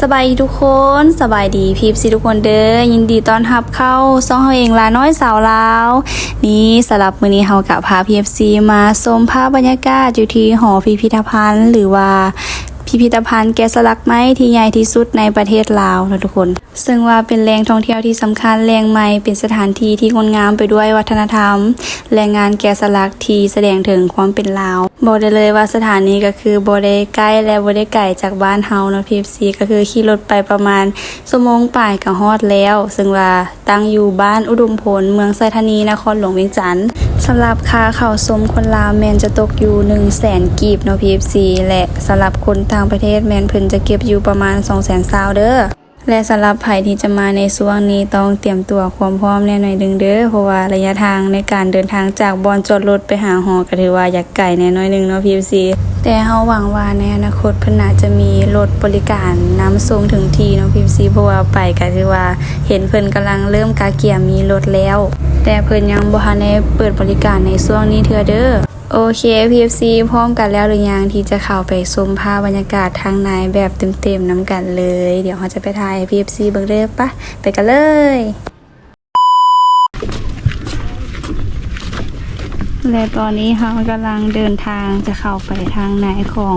สบายทุกคนสบายดีพีพซีทุกคนเด้อยินดีต้อนรับเข้าซ่องเฮาเองลาน้อยสาวลาวนี่สำหรับมื้อนี้เฮากับพาพีเอฟซีมาชมภาพบรรยากาศอยู่ที่หอพิพิธภัณฑ์ หรือว่า พิพิธภัณฑ์แกะสลักไม้ที่ใหญ่ที่สุดในประเทศลาวนะทุกคน ซึ่งว่าเป็นแหล่งท่องเที่ยวที่สำคัญแหล่งใหม่เป็นสถานที่ที่งดงามไปด้วยวัฒนธรรม และงานแกะสลักที่แสดงถึงความเป็นลาวบอกได้เลยว่าสถานีก็คือบ่ได้ใกล้และบ่ได้ไกลจากบ้านเฮานะพีฟซีก็คือขี่รถไปประมาณชั่วโมงป่ายก็ฮอดแล้ว ซึ่งว่าตั้งอยู่บ้านอุดมพลเมืองไซธานีนครหลวงเวียงจันทน์สำหรับค่าเข้าชมคนลาวแมนจะตกอยู่1 0 0 0 0แสนกีบเนาะพีฟซีและสำหรับคนต่างประเทศแมนเพิ่นจะเก็บอยู่ประมาณ2 0 0 0 0 0ซาวเด้อและสำหรับใครที่จะมาในช่วงนี้ต้องเตรียมตัวความพร้อมแน่หน่อยดึงเด้อเพราะว่าระยะทางในการเดินทางจากบอนจอดรถไปหาหอก็ถือว่าอยากไกลแน่น้อยหนึงเนาะพีซีแต่เฮาหวังว่าในอนาคตเพิ่นน่าจะมีรถบริการน้ำส่งถึงที่เนาะพีซีเพราะว่าไปก็ถือว่าเห็นเพิ่นกำลังเริ่มกาเกียมมีรถแล้ว แต่เพิ่นยังบ่ทันได้เปิดบริการในช่วงนี้เทื่อเด้อ โอเค PFC พร้อมกันแล้วหรือยังที่จะเข้าไปชมภาพบรรยากาศทางในแบบเต็มๆน้ำกันเลย เดี๋ยวเราจะไปถ่ายให้ PFC เบิ่งเด้อปะไปกันเลยและตอนนี้เรากำลังเดินทางจะเข้าไปทางไหนของ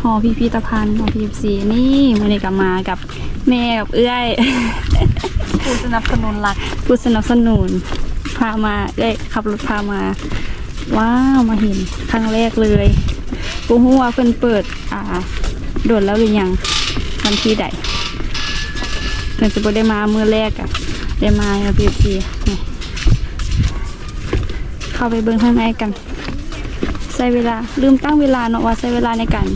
หอพิพิธภัณฑ์ของ PFC นี่มันนี้ก็มากับแม่กับเอื้อยผู้สนับสนุนหลักผู้สนับสนุนพามาเอ้ยขับรถพามา ว้าวมาเห็นครั้งแรกเลยกูฮู้ว่าเพิ่นเปิด อ่าโดดแล้วหรือยังวันที่ใดเพิ่นจะบ่ได้มาเมื่อแรกอะได้มาครับพี่พี่นี่เข้าไปเบิ่งข้างในกันใช้เวลาลืมตั้งเวลาเนาะว่าใช้เวลาในการ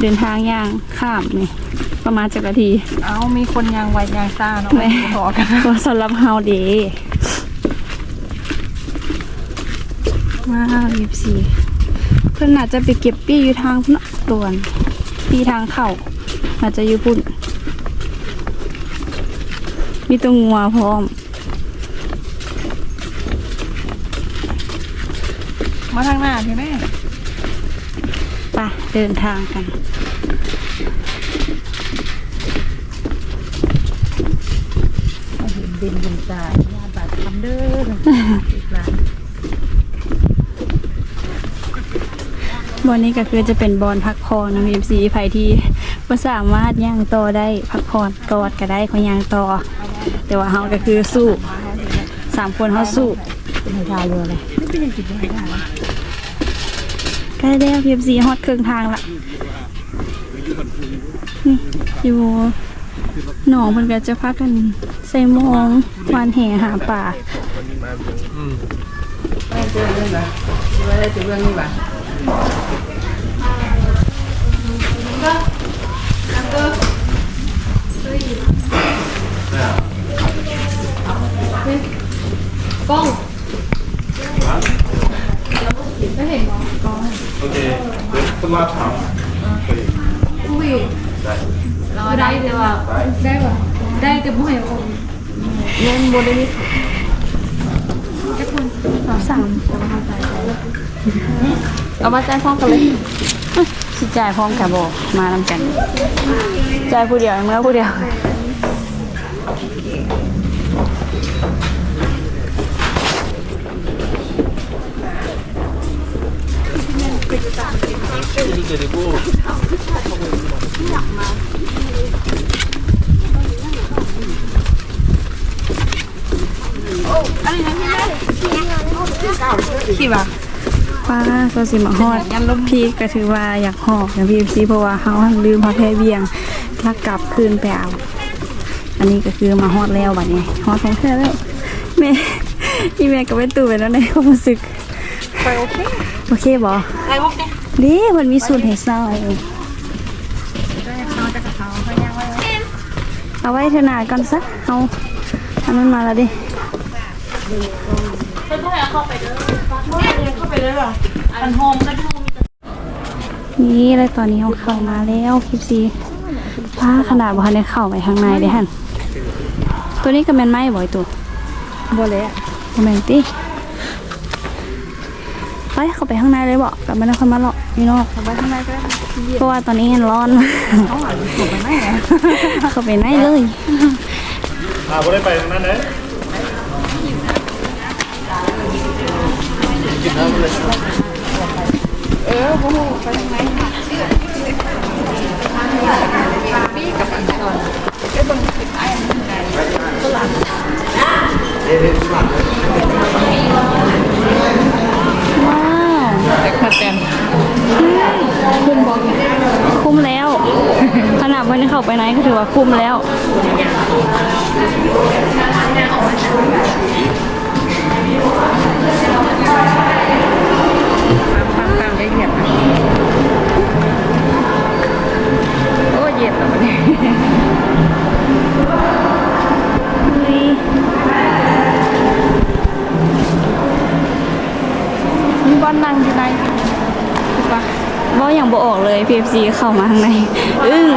เดินทางย่างข้ามนี่ประมาณจักนาที เอ้ามีคนยางไวยางซ่าเนาะแม่พอกันว่าสำหรับเฮาเด ว้าวยิบสีเพิ่นอาจจะไปเก็บปี้อยู่ทางพุ่นเนาะตวนปี้ทางเข้าอาจจะอยู่พุ่น มีตัวงัวพร้อม มาทางหน้าใช่ไหมไปเดินทางกันเห็นดินดินตายญาติบาดทำเด้ออีกหลาน บอนนี้ก็คือจะเป็นบอนพักผ่อนนะมีสีไผที่บ่สามารถย่างต่อได้พักผ่อกอดก็ได้เขย่างต่อ แต่ว่าเฮาก็คือสู้สามคนเฮาสู้เป็นไฮทายเลยเลยไม่เป็นยังกินไฮทายใกล้แล้วพีเอฟซีฮอดครึ่งทางละนี่อยู่หนองมันก็จะพักกันใส่มองวานแห่หาป่าไม่เจอเรื่องนะไม่ได้เจอเรื่องนี้ป่ะ ล้องไม่เห็นมองกล้องโอเคเดี๋ยวคุณมาถามได้แต่ว่าได้ป่ะได้แต่บ่ให้คนเงินบ่ได้มีสามเอามาจ่ายพร้อมกันเลยสิจ่ายพร้อมกับบอกมานำกันจ่ายผู้เดียวเมื่อผู้เดียว กี่บาทป้าก็สิมาฮอดพี่ก็ถือว่าอยากหอบนะพี่ซีเพราะว่าเฮาลืมพระแพเวียงถ้ากลับคืนไปเอา อันนี้ก็คือมาฮอดแล้วบัดนี้ฮอดของแท้แล้วแม่พี่แม่ก็ไปตู่ไปแล้วในความรู้สึกไปโอเคโอเคบ่ไปโอเค ดีมันมีสูตรให้เศร้าเอาไว้เถอะนาก่อนซะเอาอันนั้นมาแล้วดิอันโฮมก็ดูนี่เลยตอนนี้เขาเข้ามาแล้วคลิปซีป้าขนาดบ่ทันได้เข้าไปข้างในเด้ฮันตัวนี้ก็แม่นไม้บ่อยตัวบ่เลยอะบ่แม่นติไปเข้าไปข้างในเลยบ่กลับมาแล้วค่อยมาเลาะ พี่น้องไปข้างในก็ได้เพราะว่าตอนนี้ร้อนเขาหวานถูกไปไหมอะเข้าไปไหนเลยอ่าบ่ได้ไปทางนั้นเลยกินน้ำเลยเออโอ้โหไปทางไหนค่ะพี่กับอันก่อนไอ้บนติดไอ้ตลาดว้าวแต่ขาแตน คุมบอกคุ้มแล้ว ขนาดวันนี้เข้าไปไหนก็ถือว่าคุ้มแล้วปังปังได้เหยียบโอ้เหยียบแล้วเนี่ย อุ๊ย มีบ้านนั่งที่ไหนถูกปะ บ่อย่างบ่ออกเลย PFC เข้ามาข้างใน อึ้ง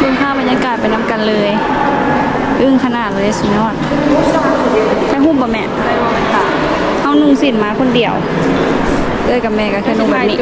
ดูภาพบรรยากาศไปน้ำกันเลย อึ้งขนาดเลยสุดยอดใช้หุ้มบ่แม่ได้ว่ามันต่างเอานุ่งสินมาคนเดียวเอ้ยกับแม่ก็แค่นุ่งแบบนี้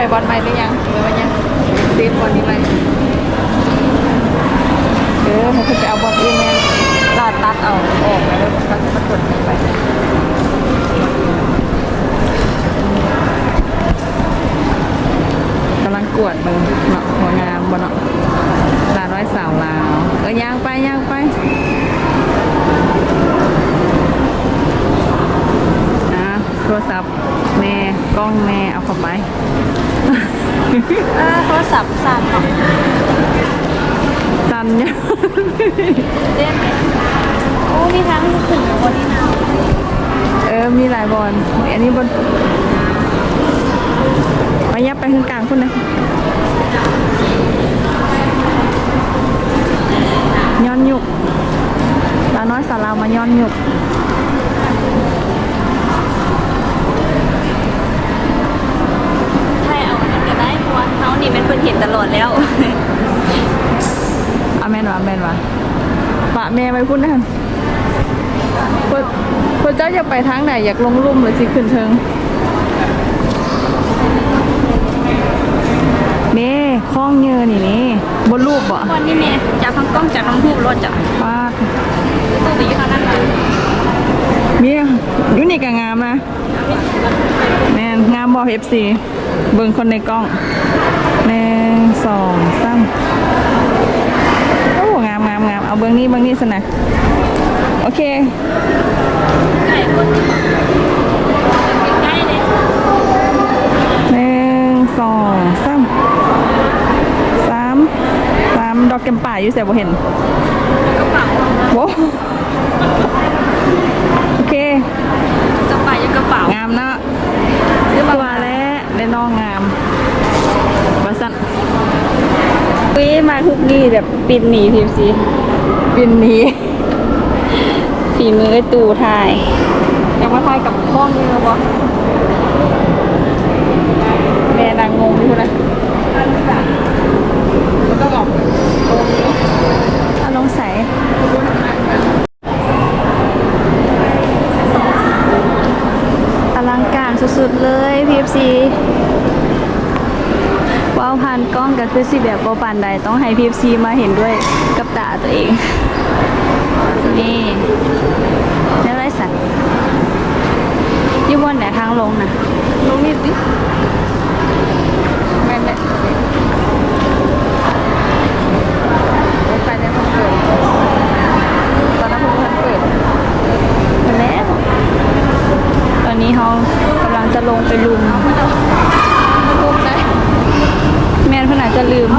ไปบอลใหม่หรือยังหรือว่ายังซีบอลนี้ไหมเออมันคือไปเอาบอลอื่นแม่ลาดตัดเอาออกไปแล้วก็จะมากดนี้ไปกำลังกวดมึงเนาะหัวงามบนเนาะลาร้อยสาวลาวเออย่างไปย่างไป อะโทรศัพท์แม่กล้องแม่เอาเข้าไป อ่าโทรศัพท์สั่นเนาะ สันเนี่ย เล่นโอ้มีทั้งขึ้นบนนี้นะ เออ มีหลายบอลอันนี้บนไปยับไปข้างกลางคุณนะย้อนหยุกลาน้อยสาวลาวมาย้อนหยุกใช่เอาอันนั้นก็ได้เพราะว่าเขานี่เป็นคนเห็นตลอดแล้วเอาแมนวะแมนวะปะแม่ไปพูดนั่น พวกพวกเจ้าอยากไปทางไหนอยากลงลุ่มหรือสิขึ้นเทิงเน่คล้องเงยนี่นี่บนรูปบ่วันนี้เนี่ยจากทั้งกล้องจากทั้งรูปรถจ้ะป้าดตู้ไปอยู่ทางนั้นเลยมีอยู่นี่ก็งามนะแม่นงามบ่เอฟซีเบิ่งคนในกล้องหนึ่งสองสามโอ้งามงามงามเอาเบิ่งนี้เบิ่งนี้สนะโอ เคไก่คนใกล้เลยหนึ่งสองสามสามสามดอกเก็มป่าอยู่เสียบ่เห็นกระเป๋าโว้โอเคกระเป๋าอยู่กระเป๋างามเนาะซื้อมาแล้วได้น้องงามว่าสั่นวิมาทุกนี่แบบปิดหนีพิมซีปินนี้ฝี มือตูทายอยากมาทายกับกล้องด้วยหรอวะแม่นางงงอยู่นะต้องออกถ้ลงใสอลังการสุดๆเลยพีพีว้าวผ่านกล้องกับคือสิแบบโปปันใดต้องให้พีพีมาเห็นด้วยกับตาตัวเอง นี่แล้วไรสันอยู่บนไหนทางลงนะลงนิดดิแม่นแหละไปในคนเปิดตอนนั้นผมทันเปิดมาแล้วตอนนี้เขากำลังจะลงไปลุมลุมได้แม่นเพื่อนอาจจะลืม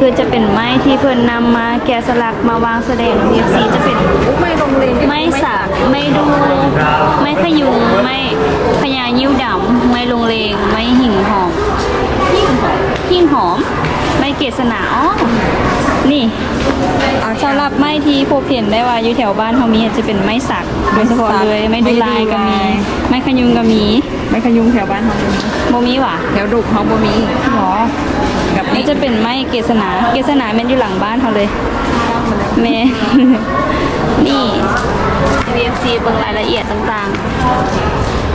และนี่ก็คือจะเป็นไม้ที่เพิ่นนำมาแกะสลักมาวางแสดง PFC จะเป็นไม่ลงเลนไม้สักไม้ดูไม้ขยุงไม้พญายิ้วดำไม้ลงเลงไม้หิ่งหอมหิ่งหอมไม้เกศนาอ๋อนี่สำหรับไม้ที่พบเห็นได้ว่าอยู่แถวบ้านเขามีอาจจะเป็นไม้สักโดยเฉพาะเลยไม้ดูลายก็มี ไม้ขยุงก็มี ไม่ขยุงแถวบ้านเขาบ่มีโมมีว่ะแถวดุกเขาบ่มีหรอกับนี่นี่จะเป็นไม้เกศนาเกศนาแม่นอยู่หลังบ้านเขาเลยแม่ นี่ VFC เบิ่งรายละเอียดต่าง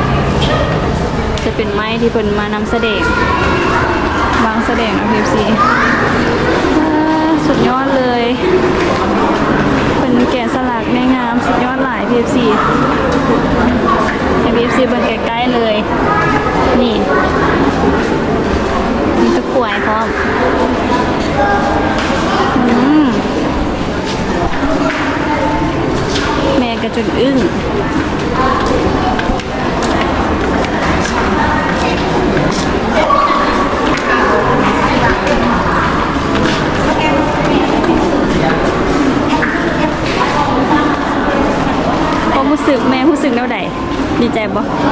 ๆ จะเป็นไม้ที่เพิ่นมานำแสดงวางแสดงนะ VFC อ่าสุดยอดเลย เป็นแกะสลัก ในงามสุดยอดหลาย VFC ใน PFC เบิ่งใกล้ๆเลย นี่ มีตะกรวยพร้อมแม่กระจนอึ้ง ดี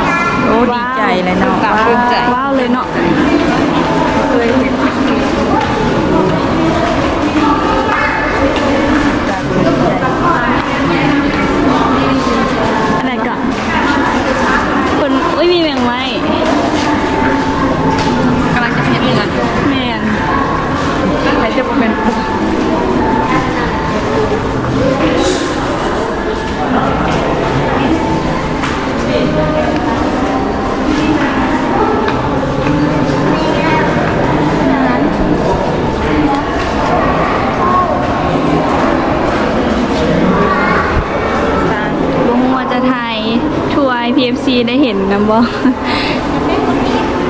ร์ PFC ได้เห็นนะบ่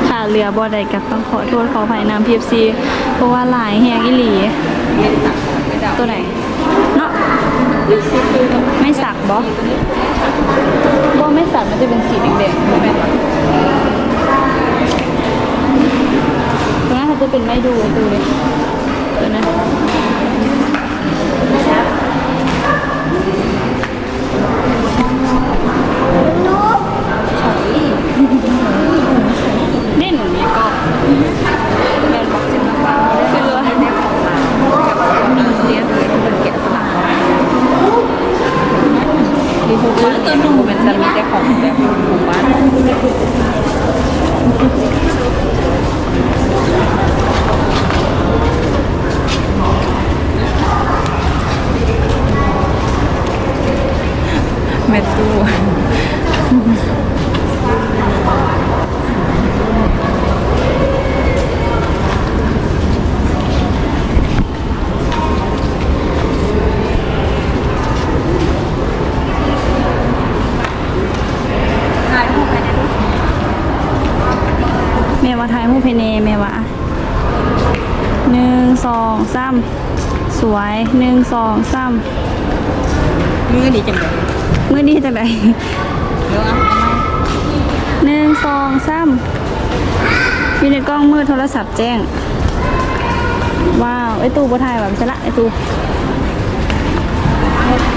ค่ะเรือบ่ได้กับต้องขอโทษขออภัยน้ำ PFC เพราะว่าหลายแฮงอีหลีตัวไหนเนาะไม่สักบอบ่ไม่สักมันจะเป็นสีแดงๆใช่ไหมตรงนั้นเขาจะเป็นไม่ดูดูเลยตัวนั้นนี่ หนูมีก็แบรนด์บ็อกซิ่งนะคะคือว่าให้ได้ของมากับมีเสียเลยเป็นแกะสลักดีทูบ้านตัวนุ่มเป็นจะมีแต่ของแบบหมู่บ้านเมตู แม่ว่าทายผู้เพเนแม่ว่าหนึ่งสองสามสวยหนึ่งสองสามมือดีจังเลยมือดีจังไดเดี๋ยวเอาเอามาหนึ่งสองสามอยู่ในกล้องมือโทรศัพท์แจ้ง ว้าวไอตูบ่ถ่ายแบบใช่ละไอตู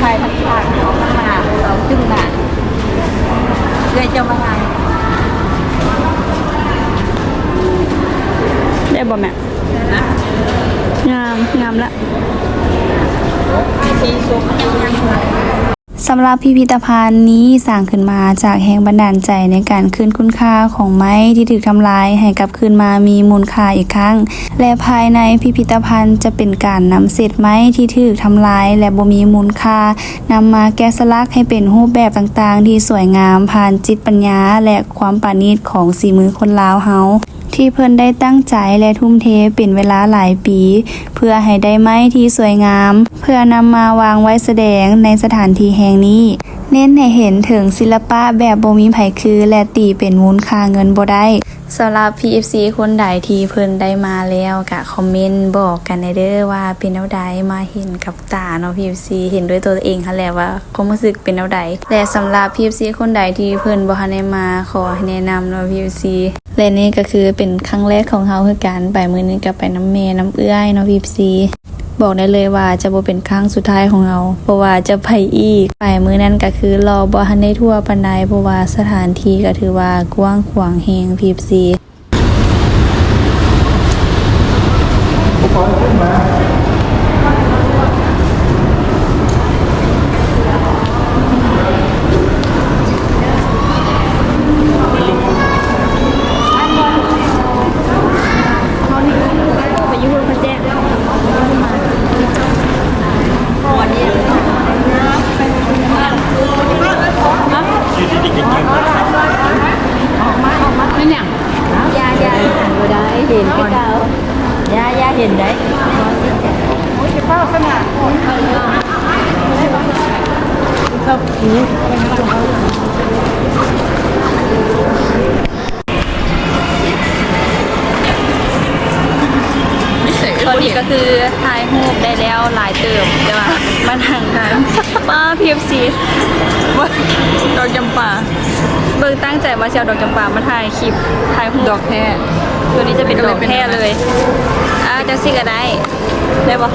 ไทยทั้งชาติของมาเราจึงหนา เลยจะมาไงได้บ่แม่นะงามงามละมีสีส้มยังยัง สำหรับพิพิธภัณฑ์นี้สร้างขึ้นมาจากแรงบันดาลใจในการคืนคุณค่าของไม้ที่ถูกทำลายให้กลับคืนมามีมูลค่าอีกครั้ง และภายในพิพิธภัณฑ์จะเป็นการนำเศษไม้ที่ถูกทำลาย และบ่มีมูลค่านำมาแกะสลักให้เป็นรูปแบบต่างๆ ที่สวยงามผ่านจิตปัญญา และความปาณีตของสีมือคนลาวเฮาที่เพิ่นได้ตั้งใจและทุ่มเทเป็นเวลาหลายปี เพื่อให้ได้ไม้ที่สวยงาม เพื่อนำมาวางไว้แสดงในสถานที่แห่งนี้ เน้นให้เห็นถึงศิลปะแบบบ่มีไผคือ และตีเป็นมูลค่าเงินบ่ได้สำหรับ PFC คนใดที่เพิ่นได้มาแล้วก็คอมเมนต์บอกกันในเด้อว่าเป็นแนวใดมาเห็นกับตาเนาะ PFC เห็นด้วยตัวเองค่ะแหละว่าความรู้สึกเป็นแนวใดและสำหรับ PFC คนใดที่เพิ่นบ่ทันได้มาขอให้แนะนำเนาะ PFC และนี่ก็คือเป็นครั้งแรกของเขาคือการไปมือนี้ก็ไปน้ำเมน้ำเอื้อยเนาะ PFC บอกได้เลยว่าจะบ่เป็นครั้งสุดท้ายของเราเพราะว่าจะไปอีกไปมือนั้นก็คือรอบ่ทันได้ทั่วปันไดเพราะว่าสถานที่ก็ถือว่ากว้างขวางแฮง PFC ไปยุ่งพระแจ้งนั่นอย่าง ยายาอ่านบ่ได้เห็นก็เก่ายายาเห็นได้โอ้ยข้าวขนาดชอบผี ตอนนี้ก็คือถ่ายรูป ได้แล้วหลายเติมแต่ว่ามาทางทางป้า PFC ดอกจำปาเบิ่งตั้งใจว่าจะเอาดอกจำปามาถ่ายคลิปถ่ายรูปดอกแท้ตัวนี้จะเป็นดอกแท้เลยอ่าจังสิก็ได้ได้ปะ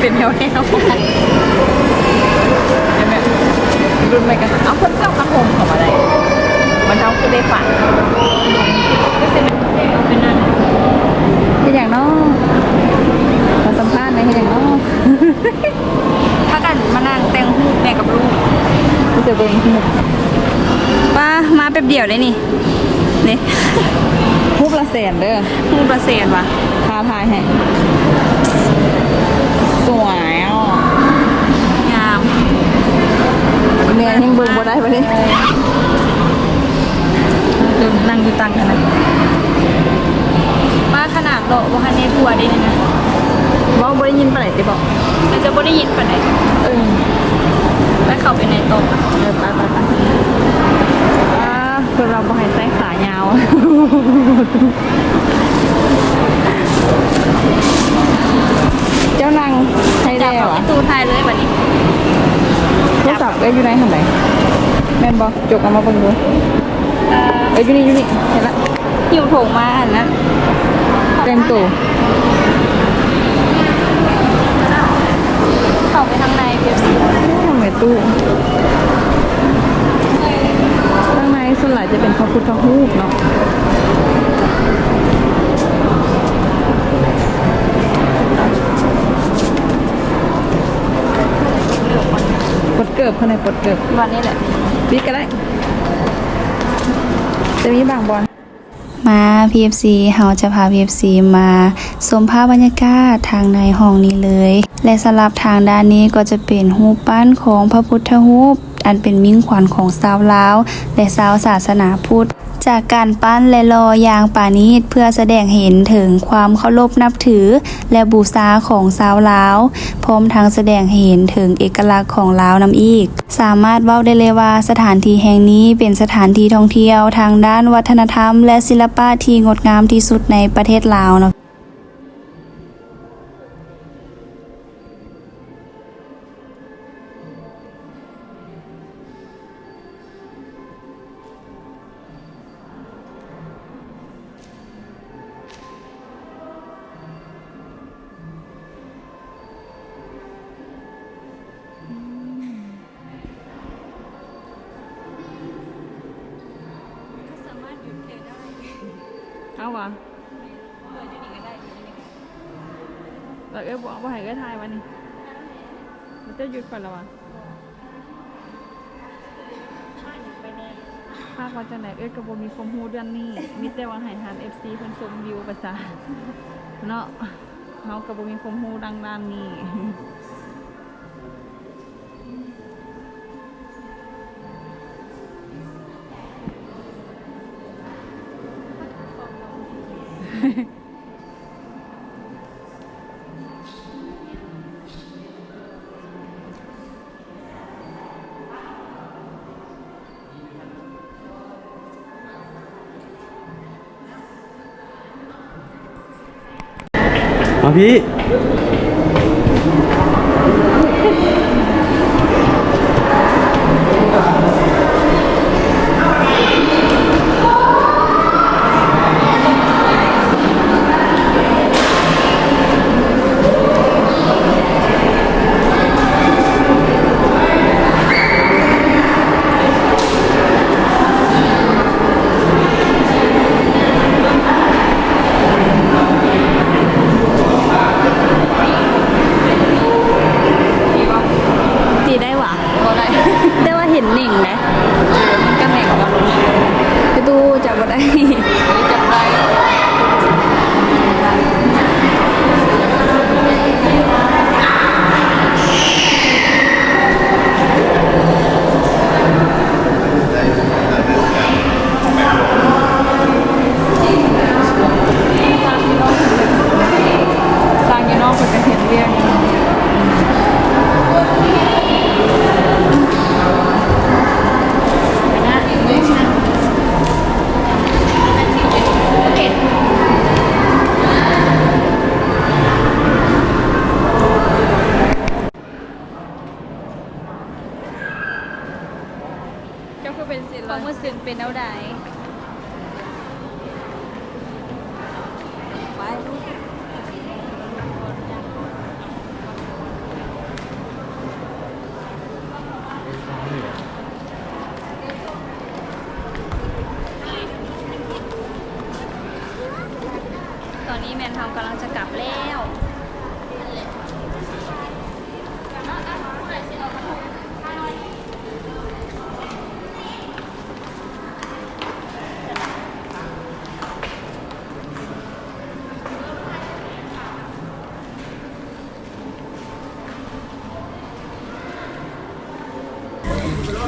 เป็นแถวแถวรุ่นใหม่กันเอาคนเจ้ามาโฮมของอะไรมันเท่าคือได้ฝันก็จะเป็นเป็นนั่นเป็น อย่างน้อมาสัมภาษณ์ไหมเป็นอย่างน้อถ้ากันมานั่งแต่งรูปแม่กับลูกก็จะเป็นป้ามาแป๊บเดียวเลยนี่นี่ฮุบละแสนเด้อรูปประเสริฐว่ะทาทายให้สวยอะ งาม เมียยังเบิ่งบ่ได้ปะเนี่ย เดินนั่งอยู่ตังกันนะป้าขนาดโลว่าคันนี้ทัวร์ได้นี่นะ ว่าบ่ได้ยินปานไหนติบอก มันจะบ่ได้ยินปานใด เออ แล้วเข้าไปในโต๊ะ เออไปไปไปอ่าเพื่อนเราบ่ให้ใส่ขายาว เเจ้านางไทยแดงวะ ตู้ไทยเลยแบบนี้ โทรศัพท์เอ้ยอยู่ไหนทำไหนแม่นบอก จกเอามาเบิ่งดูเอ่อเอ้ยอยู่นี่อยู่นี่เห็นละหิวโถงมาอันนั้นเต็มตู้เข้าไปข้างในพีเอฟซีทำไมตู้ข้างในส่วนใหญ่จะเป็นพระพุทธรูปเนาะปลดเกิบข้างในปลดเกิบวันนี้แหละ ปิดก็ได้จะมีบางบอลมา PFC เฮาจะพา PFC มาชมภาพบรรยากาศทางในห้องนี้เลย และสลับทางด้านนี้ก็จะเป็นหูปปั้นของพระพุทธรูปอันเป็นมิ่งขวัญของชาวลาว และชาวศาสนาพุทธ จากการปั้นและลออย่างปานีตเพื่อแสดงเห็นถึงความเคารพนับถือ และบูชาของชาวลาว พร้อมทั้งแสดงเห็นถึงเอกลักษณ์ของลาวนำอีก สามารถเว้าได้เลยว่าสถานที่แห่งนี้เป็นสถานที่ท่องเที่ยวทางด้านวัฒนธรรม และศิลปะที่งดงามที่สุดในประเทศลาวเนาะ วิวภาษาเนาะเฮากระโบมีความฮู้ดังด้านนี้ ม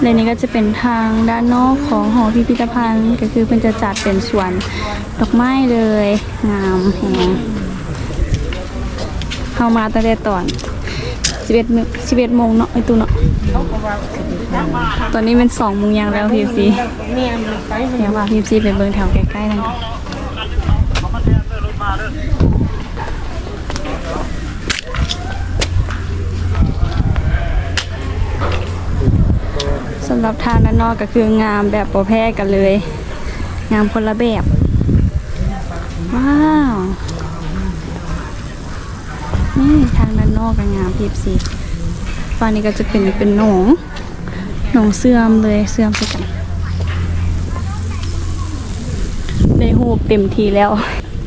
และนี่ก็จะเป็นทางด้านนอกของหอพิพิธภัณฑ์ ก็คือเพิ่นจะจัดเป็นสวนดอกไม้เลยงามแฮงเข้ามาตั้งแต่ตอน11โมง11โมงเนาะไอตูเนาะตอนนี้เป็น2โมงยังแล้วพีซีเดี๋ยวว่าพีซีไปเบิ่งแถวใกล้ๆนั่นก่อำหรับทางด้านนอกก็คืองามแบบโปรแพ้กันเลย งามคนละแบบ ว้าวนี่ทางด้านนอกก็งามพีบสีฝั่งนี้ก็จะเป็นเป็นหนองหนองเสื่อมเลยเสื่อมไปกันได้หูเต็มทีแล้ว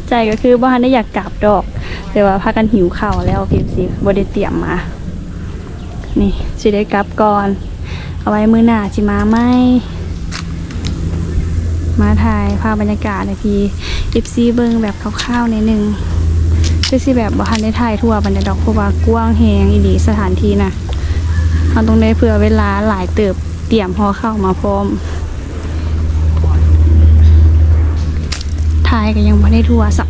ใจก็คือบ้านได้อยากกลับดอก แต่ว่าพากันหิวข้าวแล้วพีบสีบได้เตรียมมา นี่สิได้กลับก่อน เอาไว้มือหน้าจิมาไหมมาถ่ายภาพบรรยากาศในทีอิฟซีเบิงแบบคร่าวๆในหนึ่งคือสิแบบบ่ทันได้ถ่ายทั่วบรรยากาศเพราะว่ากว้างแหงอีดีสถานที่นะเราต้องได้เผื่อเวลาหลายเติบเตรียมพอเข้ามาพร้อมถ่ายก็ยังบ่ได้ทั่วสัก